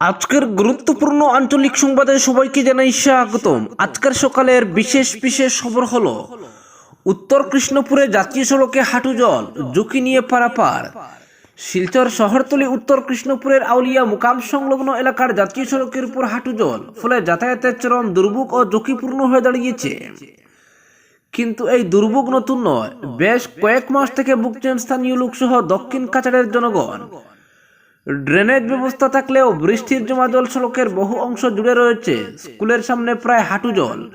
আজকের গুরুত্বপূর্ণ আঞ্চলিক সংবাদে সবাইকে জানাই স্বাগতম। আজকের সকালের বিশেষ বিশেষ খবর হলো, উত্তর কৃষ্ণপুরে জাতীয় সড়কে হাঁটু জল, ঝুঁকি নিয়ে পারাপার। শিলচর শহরতলি উত্তর কৃষ্ণপুরের আউলিয়া মুকাম সংলগ্ন এলাকার জাতীয় সড়কের উপর হাঁটু জল, ফলে যাতায়াতের চরম দুর্ভোগ ও ঝুঁকিপূর্ণ হয়ে দাঁড়িয়েছে। কিন্তু এই দুর্ভোগ নতুন নয়, বেশ কয়েক মাস থেকে ভুগছেন স্থানীয় লোকসহ দক্ষিণ কাছাড়ের জনগণ ড্রেনেজ ব্যবস্থা থাকলেও বৃষ্টির জমা জল সড়কের বহু অংশ জুড়ে রয়েছে। স্কুলের সামনে প্রায় হাঁটু জল।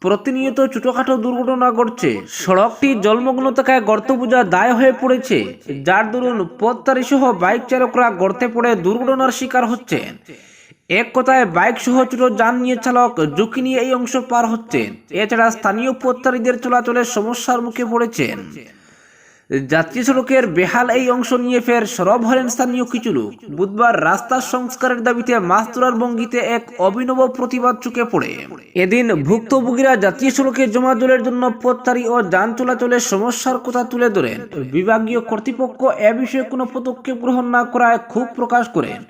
প্রতিনিয়ত ছোটখাটো দুর্ঘটনা ঘটছে। সড়কটি জলমগ্ন থাকায় গর্ত বোঝা দায় হয়ে পড়েছে। যার দরুন পথচারী সহ বাইক চালকরা গর্তে পড়ে দুর্ঘটনার শিকার হচ্ছেন। এক কথায় বাইক সহ ছোট যান নিয়ে চালক ঝুঁকি নিয়ে এই অংশ পার হচ্ছেন। এছাড়া স্থানীয় পথচারীদের চলাচলের সমস্যার মুখে পড়েছেন। জাতীয় সড়কের বেহাল এই অংশ নিয়ে ফের সরব হলেন স্থানীয় কিছু লোক। বুধবার রাস্তার সংস্কারের দাবিতে মাছ তোলার ভঙ্গিতে এক অভিনব প্রতিবাদ চুকে পড়ে। এদিন ভুক্তভোগীরা জাতীয় সড়কে জমা জলের জন্য পথচারী ও যান চলাচলের সমস্যার কথা তুলে ধরেন। বিভাগীয় কর্তৃপক্ষ এ বিষয়ে কোনো পদক্ষেপ গ্রহণ না করায় ক্ষোভ প্রকাশ করেন।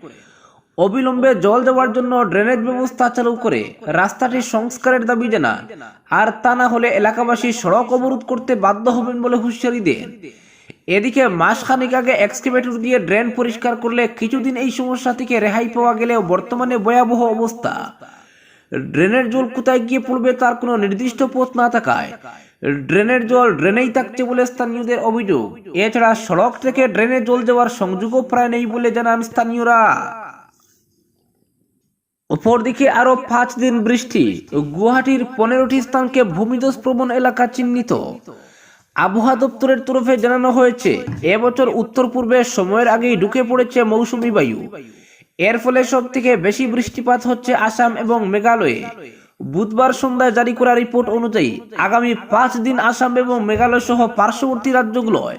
অবিলম্বে জল দেওয়ার জন্য ড্রেনেজ ব্যবস্থা চালু করে রাস্তাটি সংস্কারের দাবি জানান আর তা না হলে এলাকাবাসী সড়ক অবরোধ করতে বাধ্য হবেন বলে হুঁশিয়ারি দেন। এদিকে মাসখানেক আগে এক্সকেভেটর দিয়ে ড্রেন পরিষ্কার করলে কিছুদিন এই সমস্যা থেকে রেহাই পাওয়া গেলেও বর্তমানে ভয়াবহ অবস্থা। ড্রেনের জল কোথায় গিয়ে পড়বে তার কোনো নির্দিষ্ট পথ না থাকায় ড্রেনের জল ড্রেনেই থাকছে বলে স্থানীয়দের অভিযোগ। এছাড়া সড়ক থেকে ড্রেনে জল যাওয়ার সংযোগও প্রায় নেই বলে জানান স্থানীয়রা। অপরদিকে আরও পাঁচ দিন বৃষ্টি গুয়াহাটির পনেরোটি স্থানকে ভূমিধস প্রবণ এলাকা চিহ্নিত। আবহাওয়া দপ্তরের তরফে জানানো হয়েছে এবছর উত্তর পূর্বে সময়ের আগেই ঢুকে পড়েছে মৌসুমী বায়ু। এর ফলে সব থেকে বেশি বৃষ্টিপাত হচ্ছে আসাম এবং মেঘালয়ে। বুধবার সন্ধ্যায় জারি করা রিপোর্ট অনুযায়ী আগামী পাঁচ দিন আসাম এবং মেঘালয় সহ পার্শ্ববর্তী রাজ্যগুলোয়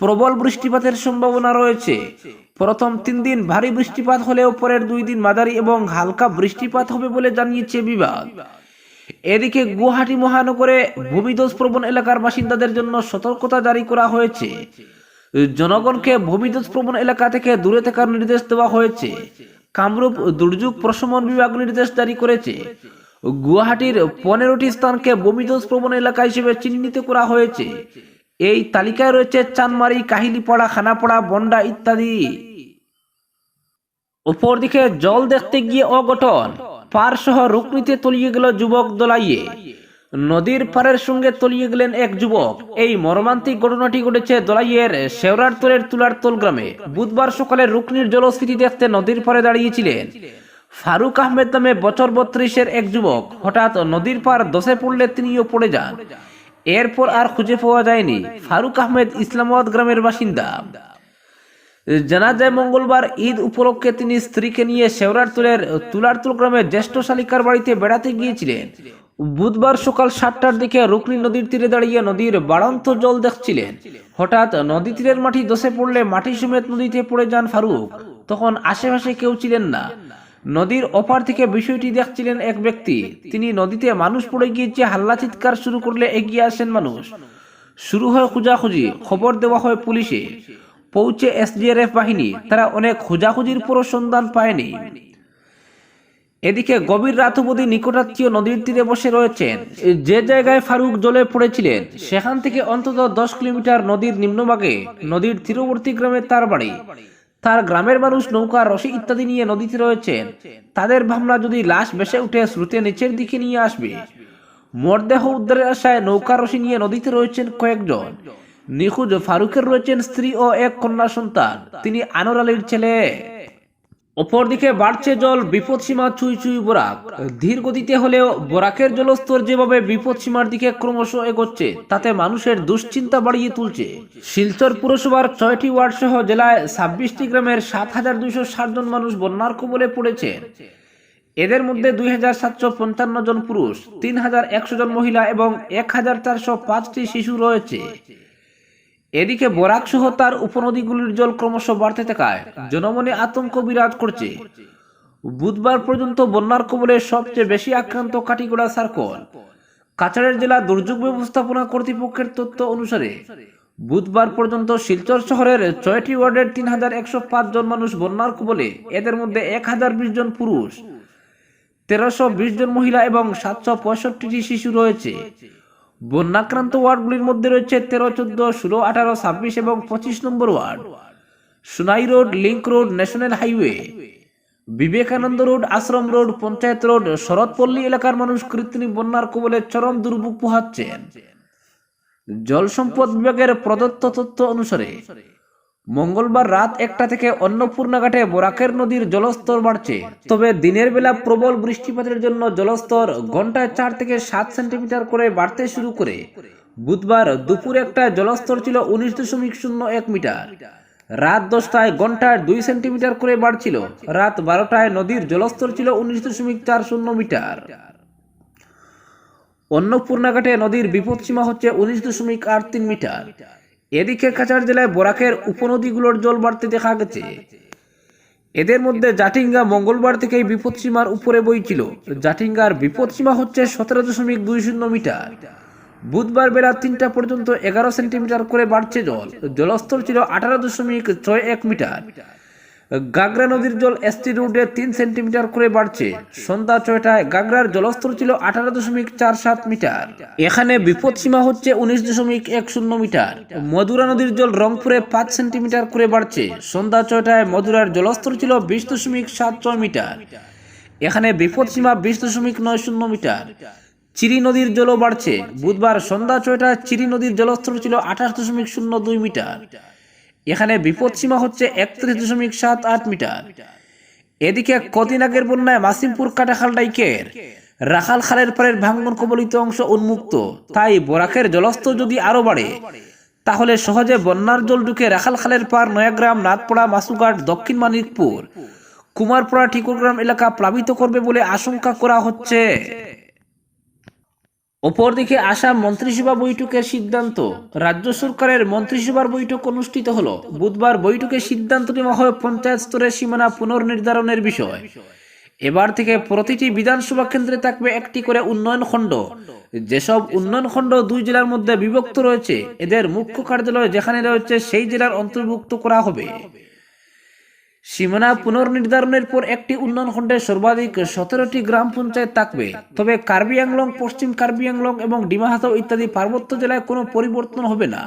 প্রবল বৃষ্টিপাতের সম্ভাবনা রয়েছে। প্রথম তিন দিন ভারী বৃষ্টিপাত হলেও পরের দুই দিন মাঝারি এবং হালকা বৃষ্টিপাত হবে বলে জানিয়েছে বিভাগ। এদিকে গুয়াহাটি মহানগরে ভূমিধস প্রবণ এলাকার বাসিন্দাদের জন্য সতর্কতা জারি করা হয়েছে। জনগণকে ভূমিধস প্রবণ এলাকা থেকে দূরে থাকার নির্দেশ দেওয়া হয়েছে। কামরূপ দুর্যোগ প্রশমন বিভাগ নির্দেশ জারি করেছে। গুয়াহাটির পনেরোটি স্থানকে ভূমিধস প্রবণ এলাকা হিসেবে চিহ্নিত করা হয়েছে। এই তালিকায় রয়েছে চানমারি কাহিলিপাড়া, খানাপাড়া, বন্ডা ইত্যাদি। অপরদিকে জল দেখতে গিয়ে অগঠন পার সহ রুকনিতে তলিয়ে গেল যুবক দোলাইয়ে। নদীর পারের সঙ্গে তলিয়ে গেলেন এক যুবক। এই মর্মান্তিক ঘটনাটি ঘটেছে দোলাইয়ের শেওরার তোলের তুলারতোল গ্রামে। বুধবার সকালে রুকনির জলস্ফীতি দেখতে নদীর পারে দাঁড়িয়েছিলেন। ফারুক আহমেদ নামে বছর বত্রিশের এক যুবক। হঠাৎ নদীর পার দশে পড়লে তিনিও পড়ে যান। এরপর আর খুঁজে পাওয়া যায়নি। ফারুক আহমেদ ইসলামাবাদ গ্রামের বাসিন্দা। জানা যায় মঙ্গলবার ঈদ উপলক্ষে তিনি স্ত্রীকে নিয়ে শেওরার তুলের তুলারতুল গ্রামের জ্যেষ্ঠ শালিকার বাড়িতে বেড়াতে গিয়েছিলেন। বুধবার সকাল সাতটার দিকে রুকনি নদীর তীরে দাঁড়িয়ে নদীর বাড়ন্ত জল দেখছিলেন। হঠাৎ নদী তীরের মাটি দশে পড়লে মাটি সমেত নদীতে পড়ে যান ফারুক। তখন আশেপাশে কেউ ছিলেন না। নদীর অপার থেকে বিষয়টি দেখছিলেন এক ব্যক্তি। তিনি নদীতে মানুষ পড়ে গিয়েছে হাল্লা চিৎকার শুরু করলে এগিয়ে আসেন মানুষ। শুরু হয় খোঁজাখুঁজি খবর দেওয়া হয় পুলিশে। পৌঁছে এসডিআরএফ বাহিনী তারা অনেক খোঁজাখুঁজির পরও সন্ধান পায়নি। এদিকে গভীর রাত অবধি নিকটাত্মীয় নদীর তীরে বসে রয়েছেন। যে জায়গায় ফারুক জলে পড়েছিলেন সেখান থেকে অন্তত দশ কিলোমিটার নদীর নিম্নভাগে। নদীর তীরবর্তী গ্রামে তার বাড়ি। তার গ্রামের মানুষ নৌকা, রশি ইত্যাদি নিয়ে নদীতে রয়েছেন তাদের ভাবনা যদি লাশ বেসে উঠে স্রোতে নিচের দিকে নিয়ে আসবে। মরদেহ উদ্ধারের আশায় নৌকা, রশি নিয়ে নদীতে রয়েছেন কয়েকজন। নিখোঁজ ফারুকের রয়েছেন স্ত্রী ও এক কন্যা সন্তান। তিনি আনোর আলীর ছেলে। অপরদিকে বাড়ছে জল বিপদসীমা চুই চুই বরাক। ধীর গতিতে হলেও বরাকের জলস্তর যেভাবে বিপদসীমার দিকে ক্রমশ এগোচ্ছে, তাতে মানুষের দুশ্চিন্তা বাড়িয়ে তুলছে। শিলচর পুরসভার ছয়টি ওয়ার্ড সহ জেলায় ছাব্বিশটি গ্রামের সাত হাজার দুইশো ষাট জন মানুষ বন্যার কবলে পড়েছেন। এদের মধ্যে দুই হাজার সাতশো পঞ্চান্ন জন পুরুষ, তিন হাজার একশো জন মহিলা এবং এক হাজার চারশো পাঁচটি শিশু রয়েছে। এদিকে বরাক সহ তার উপনদীগুলির জল ক্রমশ বাড়তে থাকায় জনমনে আতঙ্ক বিরাজ করছে। বুধবার পর্যন্ত বন্যার কবলে সবচেয়ে বেশি আক্রান্ত কাটিগড়া সার্কল। কাছাড়ের জেলা দুর্যোগ ব্যবস্থাপনা কর্তৃপক্ষের তথ্য অনুসারে, বুধবার পর্যন্ত শিলচর শহরের ছয়টি ওয়ার্ডের তিন হাজার একশো পাঁচ জন মানুষ বন্যার কবলে, এদের মধ্যে এক হাজার বিশ জন পুরুষ, তেরোশো বিশ জন মহিলা এবং সাতশো পঁয়ষট্টিটি শিশু রয়েছে। বন্যাক্রান্ত ওয়ার্ডগুলির মধ্যে রয়েছে তেরো, চোদ্দ, ষোলো, আঠারো, ছাব্বিশ এবং পঁচিশ number ward. Sonai road link road, national highway. Vivekananda road, Ashram road, Panchayat road, Saratpalli এলাকার মানুষ কৃত্রিম বন্যার কবলে চরম দুর্ভোগ পোহাচ্ছেন। জল সম্পদ বিভাগের প্রদত্ত তথ্য অনুসারে মঙ্গলবার রাত একটা থেকে অন্নপূর্ণা ঘাটে বরাকের নদীর জলস্তর বাড়ছে। তবে দিনের বেলা প্রবল বৃষ্টিপাতের জন্য জলস্তর ঘন্টায় চার থেকে সাত সেন্টিমিটার করে বাড়তে শুরু করে। বুধবার দুপুর একটা জলস্তর ছিল উনিশ দশমিক শূন্য এক মিটার। রাত দশটায় ঘন্টায় দুই সেন্টিমিটার করে বাড়ছিল। রাত বারোটায় নদীর জলস্তর ছিল উনিশ দশমিক চার শূন্য মিটার। অন্নপূর্ণাঘাটে নদীর বিপদসীমা হচ্ছে উনিশ দশমিক আট তিন মিটার। এদিকে কাছাড় জেলায় বরাকের উপনদীগুলোর জল বাড়তে দেখা গেছে। এদের মধ্যে জাটিঙ্গা মঙ্গলবার থেকেই বিপদসীমার উপরে বইছিল। জাটিঙ্গার বিপদসীমা হচ্ছে সতেরো দশমিক দুই শূন্য মিটার। বুধবার বেলা তিনটা পর্যন্ত এগারো সেন্টিমিটার করে বাড়ছে জল। জলস্তর ছিল আঠারো দশমিক ছয় এক মিটার। গাগরা নদীর জল এসটি রোডে তিন সেন্টিমিটার করে বাড়ছে। সন্ধ্যা ছয়টায় গাগরার জলস্তর ছিল আঠারো দশমিক চার সাত মিটার। এখানে বিপদ সীমা হচ্ছে উনিশ দশমিক এক শূন্য মিটার। মধুরা নদীর জল রংপুরে পাঁচ সেন্টিমিটার করে বাড়ছে। সন্ধ্যা ছয়টায় মধুরার জলস্তর ছিল বিশ দশমিক সাত ছয় মিটার। এখানে বিপদ সীমা বিশ দশমিক নয় শূন্য মিটার। চিরি নদীর জলও বাড়ছে। বুধবার সন্ধ্যা ছয়টায় চিরি নদীর জলস্তর ছিল আঠাশ দশমিক শূন্য দুই মিটার। এখানে বিপদসীমা হচ্ছে একত্রিশ দশমিক সাত আট মিটার। এদিকে কদিন আগের বন্যায় মাসিমপুর কাটাখাল ডাইকের রাখাল খালের পাড়ের ভাঙ্গন কবলিত অংশ উন্মুক্ত। তাই বরাকের জলস্তর যদি আরও বাড়ে, তাহলে সহজে বন্যার জল ঢুকে রাখাল খালের পার নয়াগ্রাম নাথপড়া মাসুঘাট, দক্ষিণ মানিকপুর, কুমারপাড়া, ঠিকুরগ্রাম এলাকা প্লাবিত করবে বলে আশঙ্কা করা হচ্ছে। অপরদিকে আসাম মন্ত্রিসভা বৈঠকের সিদ্ধান্ত। রাজ্য সরকারের মন্ত্রিসভার বৈঠক অনুষ্ঠিত হলো। বুধবার বৈঠকে সিদ্ধান্ত নেওয়া হয় পঞ্চায়েত স্তরের সীমানা পুনর্নির্ধারণের বিষয়। এবার থেকে প্রতিটি বিধানসভা কেন্দ্রে থাকবে একটি করে উন্নয়ন খণ্ড। যেসব উন্নয়ন খণ্ড দুই জেলার মধ্যে বিভক্ত রয়েছে, এদের মুখ্য কার্যালয় যেখানে রয়েছে, সেই জেলার অন্তর্ভুক্ত করা হবে। সীমানা পুনর্নির্ধারণের পর একটি উন্নয়ন খণ্ডে সর্বাধিক সতেরোটি গ্রাম পঞ্চায়েত থাকবে। তবে কার্বি আংলং পশ্চিম কার্বি আংলং এবং ডিমাহাসাও ইত্যাদি পার্বত্য জেলায় কোনো পরিবর্তন হবে না।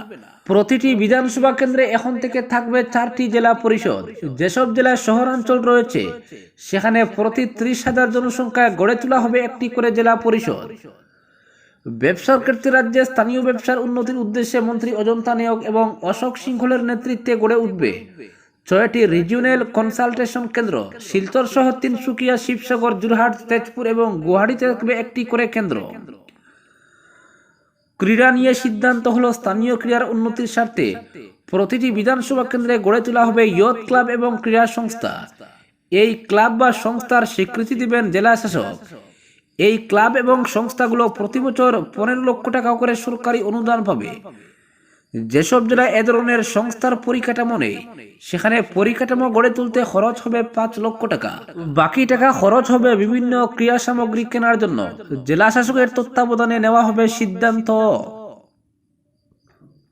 প্রতিটি বিধানসভা কেন্দ্রে এখন থেকে থাকবে চারটি জেলা পরিষদ। যেসব জেলায় শহরাঞ্চল রয়েছে, সেখানে প্রতি ত্রিশ হাজার জনসংখ্যায় গড়ে তোলা হবে একটি করে জেলা পরিষদ। ব্যবসার ক্ষেত্রে রাজ্যে স্থানীয় ব্যবসার উন্নতির উদ্দেশ্যে মন্ত্রী অজন্তা নিয়োগ এবং অশোক সিংহলের নেতৃত্বে গড়ে উঠবে। ছয়টি রিজিওনাল কনসালটেশন কেন্দ্র। শিলচর সহ তিনসুকিয়া, শিবসাগর যোরহাট তেজপুর এবং গুয়াহাটিতে থাকবে একটি করে কেন্দ্র। ক্রীড়া নিয়ে সিদ্ধান্ত হলো স্থানীয় ক্রীড়ার উন্নতির স্বার্থে। প্রতিটি বিধানসভা কেন্দ্রে গড়ে তোলা হবে ইয়ত ক্লাব এবং ক্রীড়া সংস্থা। এই ক্লাব বা সংস্থার স্বীকৃতি দিবেন জেলা শাসক। এই ক্লাব এবং সংস্থাগুলো প্রতি বছর পনেরো লক্ষ টাকা করে সরকারি অনুদান পাবে। যেসব জেলায় এ ধরনের সংস্থার পরিকাঠামো নেই, সেখানে পরিকাঠামো গড়ে তুলতে খরচ হবে পাঁচ লক্ষ টাকা। বাকি টাকা খরচ হবে বিভিন্ন ক্রিয়া সামগ্রী কেনার জন্য। জেলা শাসকের তত্ত্বাবধানে নেওয়া হবে সিদ্ধান্ত।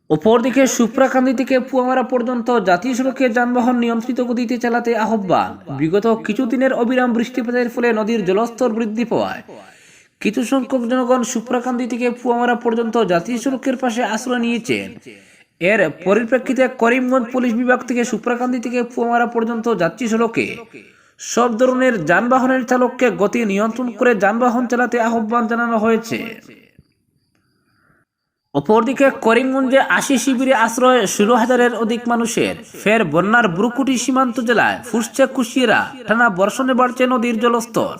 অপরদিকে সুপ্রাকান্দি থেকে পুয়ামারা পর্যন্ত জাতীয় সড়কে যানবাহন নিয়ন্ত্রিত গতিতে চালাতে আহ্বান। বিগত কিছুদিনের অবিরাম বৃষ্টিপাতের ফলে নদীর জলস্তর বৃদ্ধি পাওয়ায় কিছু সংখ্যক জনগণ সুপ্রাকান্দি থেকে পুয়ামারা পর্যন্ত জাতীয় সড়কের পাশে আশ্রয় নিয়েছেন এর পরিপ্রেক্ষিতে করিমগঞ্জ পুলিশ বিভাগ থেকে সুপ্রাকান্দি থেকে পুয়ামারা পর্যন্ত জাতীয় সড়কে সব ধরনের যানবাহনের চালককে গতি নিয়ন্ত্রণ করে যানবাহন চালাতে আহ্বান জানানো হয়েছে। অপরদিকে করিমগঞ্জে আশি শিবিরে আশ্রয় ষোলো হাজারের অধিক মানুষের। ফের বন্যার ব্রুকুটি সীমান্ত জেলায় ফুসছে কুশিয়ারা। টানা বর্ষণে বাড়ছে নদীর জলস্তর।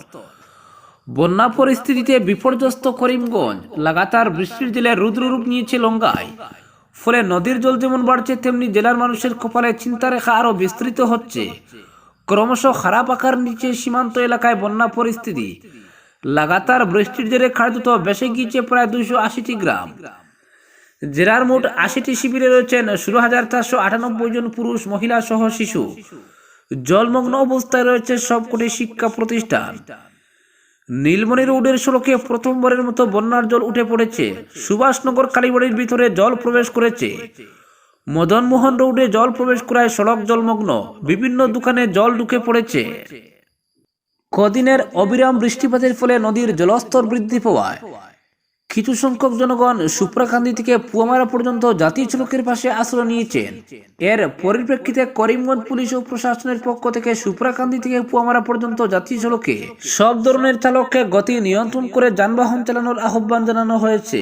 বন্যা পরিস্থিতিতে বিপর্যস্ত করিমগঞ্জ। লাগাতার বৃষ্টির জেলে রুদ্ররূপ নিয়েছে লঙ্গায় ফলে নদীর জল যেমন বাড়ছে, তেমনি জেলার মানুষের কপালে চিন্তারেখা আরও বিস্তৃত হচ্ছে। ক্রমশ খারাপ আকার নিচে সীমান্ত এলাকায় বন্যা পরিস্থিতি। লাগাতার বৃষ্টির জেরে কার্যত বেসে গিয়েছে প্রায় দুইশো আশিটি গ্রাম। জেলার মোট আশিটি শিবিরে রয়েছেন ষোলো হাজার চারশো আটানব্বই জন পুরুষ, মহিলা সহ শিশু। জলমগ্ন অবস্থায় রয়েছে সবকটি শিক্ষা প্রতিষ্ঠান। নীলমণি রোডের সড়কে প্রথমবারের মতো বন্যার জল উঠে পড়েছে। সুভাষনগর কালীবাড়ির ভিতরে জল প্রবেশ করেছে। মদনমোহন রোডে জল প্রবেশ করায় সড়ক জলমগ্ন। বিভিন্ন দোকানে জল ঢুকে পড়েছে। কদিনের অবিরাম বৃষ্টিপাতের ফলে নদীর জলস্তর বৃদ্ধি পাওয়ায় কিছু সংখ্যক জনগণ সুপ্রাকান্দি থেকে পুয়ামারা পর্যন্ত জাতীয় সড়কের পাশে আশ্রয় নিয়েছেন। এর পরিপ্রেক্ষিতে করিমগঞ্জ পুলিশ ও প্রশাসনের পক্ষ থেকে সুপ্রাকান্দি থেকে পুয়ামারা পর্যন্ত জাতীয় সড়কে সব ধরনের চালককে গতি নিয়ন্ত্রণ করে যানবাহন চালানোর আহ্বান জানানো হয়েছে।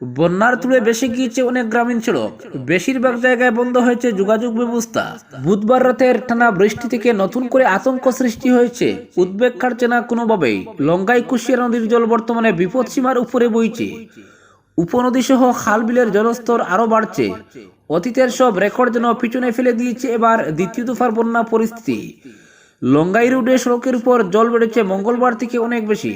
বন্যার তুলে বেশি গিয়েছে অনেক গ্রামীণ সড়ক। বেশিরভাগ জায়গায় বন্ধ হয়েছে যোগাযোগ ব্যবস্থা। বুধবার রাতের টানা বৃষ্টি থেকে নতুন করে আতঙ্ক সৃষ্টি হয়েছে। উদ্বেগ কাটছে না কোনোভাবেই। লঙ্গাই কুশিয়া নদীর জল বর্তমানে বিপদসীমার উপরে বইছে। উপনদী সহ খাল বিলের জলস্তর আরও বাড়ছে। অতীতের সব রেকর্ড যেন পিছনে ফেলে দিয়েছে এবার দ্বিতীয় দফার বন্যা পরিস্থিতি। লঙ্গাই রোডে সড়কের উপর জল বেড়েছে মঙ্গলবার থেকে অনেক বেশি।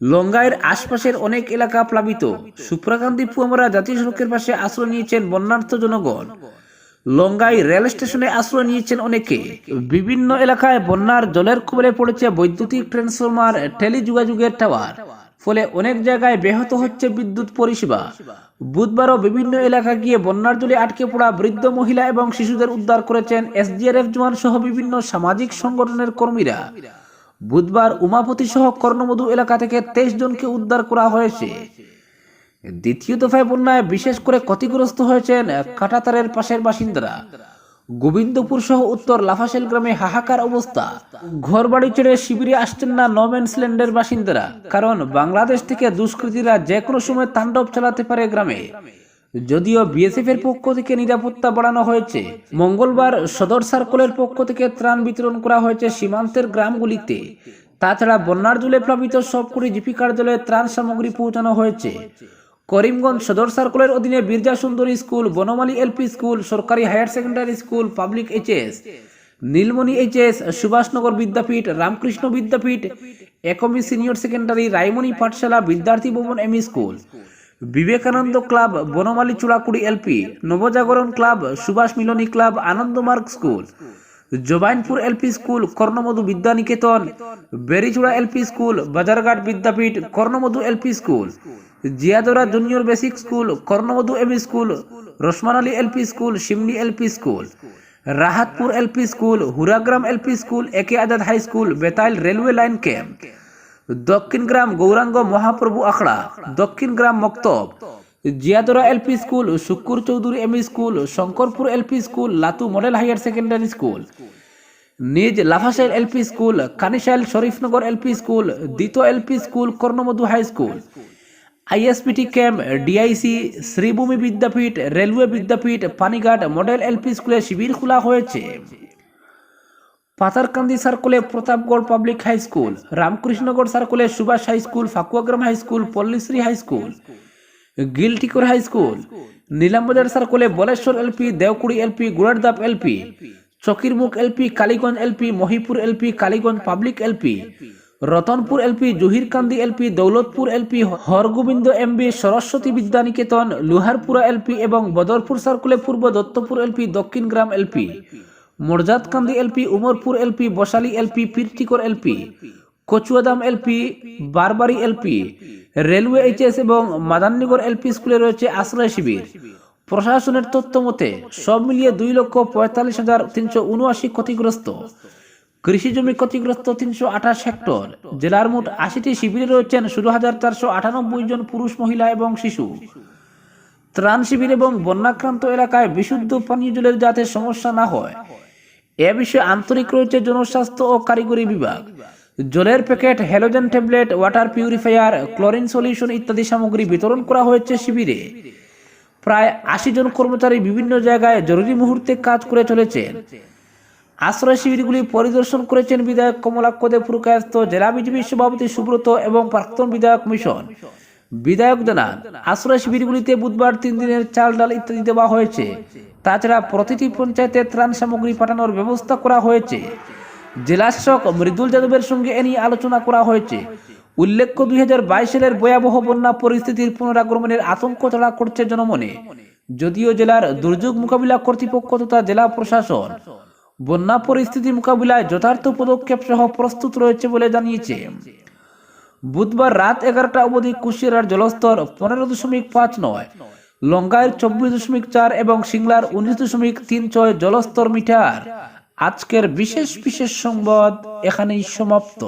লঙ্গাইয়ের আশপাশের অনেক এলাকা প্লাবিত। সুপ্রাকান্তি পুয়ামারা জাতীয় সড়কের পাশে আশ্রয় নিয়েছেন বন্যার্থ জনগণ। লঙ্গাই রেল স্টেশনে আশ্রয় নিয়েছেন অনেকে। বিভিন্ন এলাকায় বন্যার জলের কবলে পড়েছে বৈদ্যুতিক ট্রান্সফরমার, টেলিযোগাযোগের টাওয়ার। ফলে অনেক জায়গায় ব্যাহত হচ্ছে বিদ্যুৎ পরিষেবা। বুধবারও বিভিন্ন এলাকা গিয়ে বন্যার জলে আটকে পড়া বৃদ্ধ মহিলা এবং শিশুদের উদ্ধার করেছেন এসডিআরএফ জওয়ান সহ বিভিন্ন সামাজিক সংগঠনের কর্মীরা। বুধবার উমাপতি সহ কর্ণমধু এলাকা থেকে তেইশ জনকে উদ্ধার করা হয়েছে। দ্বিতীয় দফায় বন্যায় বিশেষ করে ক্ষতিগ্রস্ত হয়েছেন কাটাতারের পাশের বাসিন্দারা। গোবিন্দপুর সহ উত্তর লাফাশেল গ্রামে হাহাকার অবস্থা। ঘর বাড়ি ছেড়ে শিবিরে আসছেন না নমেন্সল্যান্ডের বাসিন্দারা, কারণ বাংলাদেশ থেকে দুষ্কৃতীরা যে কোনো সময় তাণ্ডব চালাতে পারে গ্রামে। যদিও বিএসএফ এর পক্ষ থেকে নিরাপত্তা বাড়ানো হয়েছে, মঙ্গলবার সদর সার্কলের পক্ষ থেকে ত্রাণ বিতরণ করা হয়েছে সীমান্তের গ্রামগুলিতে। তাছাড়া বন্যার জলে প্লাবিত সবকটি জিপি কার্যালয়ে ত্রাণ সামগ্রী পৌঁছানো হয়েছে। করিমগঞ্জ সদর সার্কলের অধীনে Biraja Sundari school, Banamali LP school, সরকারি higher secondary school, public HS Nilmoni HS Subhashnagar Vidyapith, Ramkrishna Vidyapith, Acme senior secondary, Raimoni Pathshala, Vidyarthi Bhavan, ME school. Vivekananda club, Banamali Churakuri LP, Nabajagaran club, Subhash Milani club Anandamarg school. Jabainpur LP school, Karnamadhu Vidyaniketan. Berichura LP school, Bazarghat Vidyapith, Karnamadhu LP school. Jiyadara junior basic school, Karnamadhu ME school. Rasman Ali LP school Simni LP school. Rahatpur LP school, Huragram LP school, A K Azad high school, Betail railway line camp. Dakshin Gram Gauranga Mahaprabhu আখড়া, দক্ষিণ গ্রাম মক্তব, Jiyadara LP school, Shukkur Chowdhury ME school, Shankarpur LP school, Latu model higher secondary school, Nij Lafasail LP school, Kanishail Sharifnagar LP school, দ্বিতীয় LP school, Karnamadhu high school ISPT camp DIC Sribhumi Vidyapith, railway Vidyapith, Panighat model LP স্কুলে শিবির খোলা হয়েছে। Patharkandi সার্কুলে Pratapgarh public high school, Ramkrishnagarh সার্কুলে Subhash high school, Phakuagram high school, Pallishree high school, Giltikar high school Nilambazar সার্কুলে Baleshwar LP, Deokuri LP Gurardap LP, Chakirmukh LP, Kaliganj LP, Mahipur LP, Kaliganj public LP, Ratanpur LP, Jahirkandi LP, Daulatpur LP, Hargobinda MB, Saraswati Vidyaniketan, Loharpura LP এবং Badarpur সার্কুলে Purba Dattapur LP Dakshin Gram LP. Marjatkandi LP, Umarpur LP, Basali LP Pirtikar LP, Kachuadam LP, Barbari LP, railway HS এবং Madannagar LP স্কুলে রয়েছে আশ্রয় শিবির। প্রশাসনের তথ্য মতে, সব মিলিয়ে দুই লক্ষ পঁয়তাল্লিশ হাজার তিনশো উনআশি ক্ষতিগ্রস্ত। কৃষি জমি ক্ষতিগ্রস্ত তিনশো আঠাশ হেক্টর। জেলার মোট আশিটি শিবিরে রয়েছেন ষোলো হাজার চারশো আটানব্বই জন পুরুষ, মহিলা এবং শিশু। ত্রাণ শিবির এবং বন্যাক্রান্ত এলাকায় বিশুদ্ধ পানীয় জলের যাতে সমস্যা না হয় এ বিষয়ে আন্তরিক রয়েছে জনস্বাস্থ্য ও কারিগরি বিভাগ। জলের packet, halogen tablet, water purifier, chlorine solution ইত্যাদি সামগ্রী বিতরণ করা হয়েছে শিবিরে। প্রায় আশি জন কর্মচারী বিভিন্ন জায়গায় জরুরি মুহূর্তে কাজ করে চলেছেন। আশ্রয় শিবিরগুলি পরিদর্শন করেছেন বিধায়ক কমলাক্ষ দেব পুরকায়স্ত জেলা বিজেপি সভাপতি সুব্রত এবং প্রাক্তন বিধায়ক মিশন। বিধায়ক জানান আশ্রয় শিবিরগুলিতে বুধবার তিন দিনের চাল ডাল ইত্যাদি দেওয়া হয়েছে। তাছাড়া প্রতিটি পঞ্চায়েতে ত্রাণ সামগ্রী পাঠানোর ব্যবস্থা করা হয়েছে। জেলা শাসক মৃদুল যাদবের সঙ্গে এ নিয়ে আলোচনা করা হয়েছে। উল্লেখ্য, দুই হাজার বাইশ সালের ভয়াবহ বন্যা পরিস্থিতির পুনরাগমনের আতঙ্ক তাড়া করছে জনমনে। যদিও জেলার দুর্যোগ মোকাবিলা কর্তৃপক্ষ তথা জেলা প্রশাসন বন্যা পরিস্থিতি মোকাবিলায় যথার্থ পদক্ষেপ সহ প্রস্তুত রয়েছে বলে জানিয়েছে। বুধবার রাত এগারোটা অবধি কুশিয়ার জলস্তর পনেরো দশমিক পাঁচ নয় লঙ্কায় চব্বিশ দশমিক চার এবং সিংলার উনিশ দশমিক তিন ছয় জলস্তর মিটার। আজকের বিশেষ বিশেষ সংবাদ এখানেই সমাপ্ত।